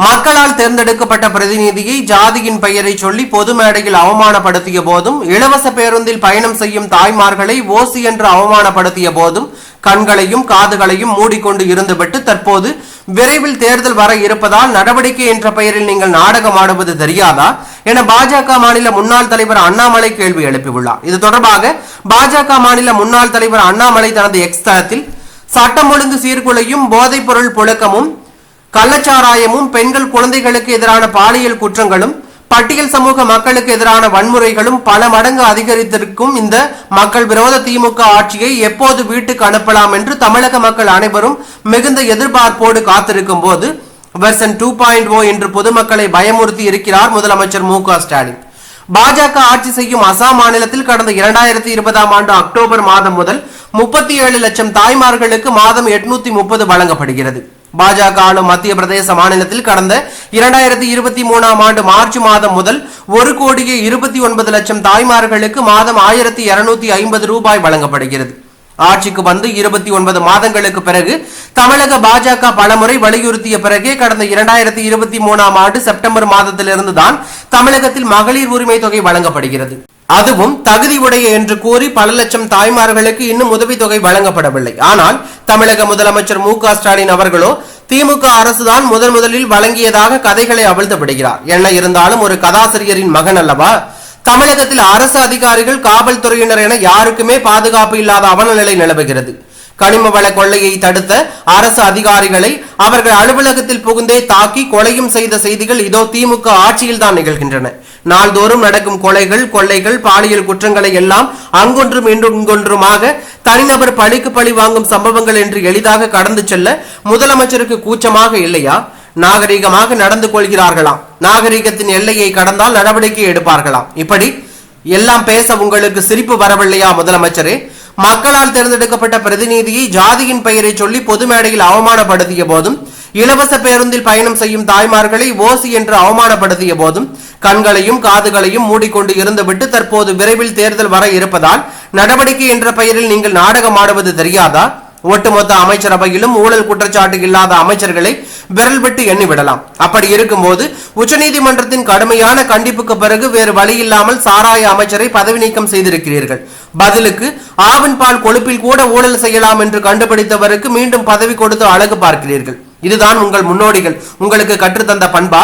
மக்களால் தேர்ந்தெடுக்கப்பட்ட பிரதிநிதியை ஜாதியின் பெயரை சொல்லி பொது மேடையில் அவமானப்படுத்திய போதும் இலவச பேருந்தில் பயணம் செய்யும் தாய்மார்களை ஓசி என்று அவமானப்படுத்திய போதும் கண்களையும் காதுகளையும் மூடிக்கொண்டு இருந்துவிட்டு தற்போது விரைவில் தேர்தல் வர இருப்பதால் நடவடிக்கை என்ற பெயரில் நீங்கள் நாடகம் ஆடுவது தெரியாதா என பாஜக மாநில முன்னாள் தலைவர் அண்ணாமலை கேள்வி எழுப்பியுள்ளார். இது தொடர்பாக பாஜக மாநில முன்னாள் தலைவர் அண்ணாமலை தனது எக்ஸ் தளத்தில் சட்டம் ஒழுங்கு சீர்குலையும் போதைப் பொருள் புழக்கமும் கள்ளச்சாராயமும் பெண்கள் குழந்தைகளுக்கு எதிரான பாலியல் குற்றங்களும் பட்டியல் சமூக மக்களுக்கு எதிரான வன்முறைகளும் பல மடங்கு அதிகரித்திருக்கும் இந்த மக்கள் விரோத திமுக ஆட்சியை எப்போது வீட்டுக்கு அனுப்பலாம் என்று தமிழக மக்கள் அனைவரும் மிகுந்த எதிர்பார்ப்போடு காத்திருக்கும் போது வெர்சன் டூ பாயிண்ட் ஓ என்று பொதுமக்களை பயமுறுத்தி இருக்கிறார் முதலமைச்சர் மு ஸ்டாலின். பாஜக ஆட்சி செய்யும் அசாம் மாநிலத்தில் கடந்த இரண்டாயிரத்தி இருபதாம் ஆண்டு அக்டோபர் மாதம் முதல் முப்பத்தி ஏழு லட்சம் தாய்மார்களுக்கு மாதம் எட்நூத்தி முப்பது வழங்கப்படுகிறது. பாஜக ஆளும் மத்திய பிரதேச மாநிலத்தில் கடந்த இரண்டாயிரத்தி இருபத்தி மூணாம் ஆண்டு மார்ச் மாதம் முதல் ஒரு கோடியே இருபத்தி ஒன்பது லட்சம் தாய்மார்களுக்கு மாதம் ஆயிரத்தி இருநூத்தி ஐம்பது ரூபாய் வழங்கப்படுகிறது. ஆட்சிக்கு வந்து இருபத்தி ஒன்பது மாதங்களுக்கு பிறகு தமிழக பாஜக பலமுறை வலியுறுத்திய பிறகே கடந்த இரண்டாயிரத்தி இருபத்தி மூணாம் ஆண்டு செப்டம்பர் மாதத்திலிருந்து தான் தமிழகத்தில் மகளிர் உரிமை தொகை வழங்கப்படுகிறது. அதுவும் தகுதி உடைய என்று கூறி பல லட்சம் தாய்மார்களுக்கு இன்னும் உதவித்தொகை வழங்கப்படவில்லை. ஆனால் தமிழக முதலமைச்சர் மு க ஸ்டாலின் அவர்களோ திமுக அரசுதான் முதன் முதலில் வழங்கியதாக கதைகளை அவிழ்த்து விடுகிறார் என்ன இருந்தாலும் ஒரு கதாசிரியரின் மகன் அல்லவா? தமிழகத்தில் அரசு அதிகாரிகள் காவல்துறையினர் என யாருக்குமே பாதுகாப்பு இல்லாத அவலநிலை நிலவுகிறது. கனிம வள கொள்ளையை தடுத்த அரசு அதிகாரிகளை அவர்கள் அலுவலகத்தில் புகுந்தே தாக்கி கொலையும் செய்த செய்திகள் இதோ திமுக ஆட்சியில் தான் நிகழ்கின்றன. நாள்தோறும் நடக்கும் கொலைகள் கொள்ளைகள் பாலியல் குற்றங்களை எல்லாம் அங்கொன்றும் இன்றும் இங்கொன்றுமாக தனிநபர் பழிக்கு பழி வாங்கும் சம்பவங்கள் என்று எளிதாக கடந்து செல்ல முதலமைச்சருக்கு கூச்சமாக இல்லையா? நாகரிகமாக நடந்து கொள்கிறார்களாம் நாகரிகத்தின் எல்லையை கடந்தால் நடவடிக்கை எடுப்பார்களாம் இப்படி எல்லாம் பேச உங்களுக்கு சிரிப்பு வரவில்லையா முதலமைச்சரே? மக்களால் தேர்ந்தெடுக்கப்பட்ட பிரதிநிதியை ஜாதியின் பெயரை சொல்லி பொது மேடையில் அவமானப்படுத்திய போதும் இலவச பேருந்தில் பயணம் செய்யும் தாய்மார்களை ஓசி என்று அவமானப்படுத்திய போதும் கண்களையும் காதுகளையும் மூடிக்கொண்டு இருந்துவிட்டு தற்போது விரைவில் தேர்தல் வர இருப்பதால் நடவடிக்கை என்ற பெயரில் நீங்கள் நாடகம் ஆடுவது தெரியாதா? ஒட்டுமொத்த அமைச்சரவையிலும் ஊழல் குற்றச்சாட்டு இல்லாத அமைச்சர்களை விரல் விட்டு எண்ணிவிடலாம். அப்படி இருக்கும்போது உச்சநீதிமன்றத்தின் கடுமையான கண்டிப்புக்கு பிறகு வேறு வழி இல்லாமல் சாராய அமைச்சரை பதவி நீக்கம் செய்திருக்கிறீர்கள். பதிலுக்கு ஆவின் பால் கொழுப்பில் கூட ஊழல் செய்யலாம் என்று கண்டுபிடித்தவருக்கு மீண்டும் பதவி கொடுத்து அழகு பார்க்கிறீர்கள். இதுதான் உங்கள் முன்னோடிகள். உங்களுக்கு கற்றுத்தந்த பண்பா?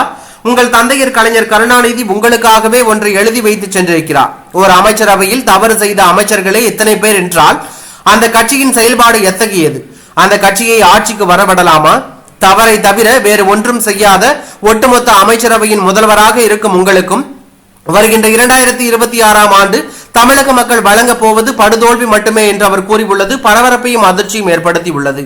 உங்கள் தந்தையர் கலைஞர் கருணாநிதி உங்களுக்காகவே ஒன்றை எழுதி வைத்து சென்றிருக்கிறார். ஒரு அமைச்சரவையில் தவறு செய்த அமைச்சர்களே இத்தனை பேர் என்றால் அந்த கட்சியின் செயல்பாடு எத்தகையது? அந்த கட்சியை ஆட்சிக்கு வரவிடலாமா? தவறை தவிர வேறு ஒன்றும் செய்யாத ஒட்டுமொத்த அமைச்சரவையின் முதல்வராக இருக்கும் உங்களுக்கும் வருகின்ற இரண்டாயிரத்தி இருபத்தி ஆறாம் ஆண்டு தமிழக மக்கள் வழங்க போவது படுதோல்வி மட்டுமே என்று அவர் கூறியுள்ளது பரபரப்பையும் அதிர்ச்சியும் ஏற்படுத்தி உள்ளது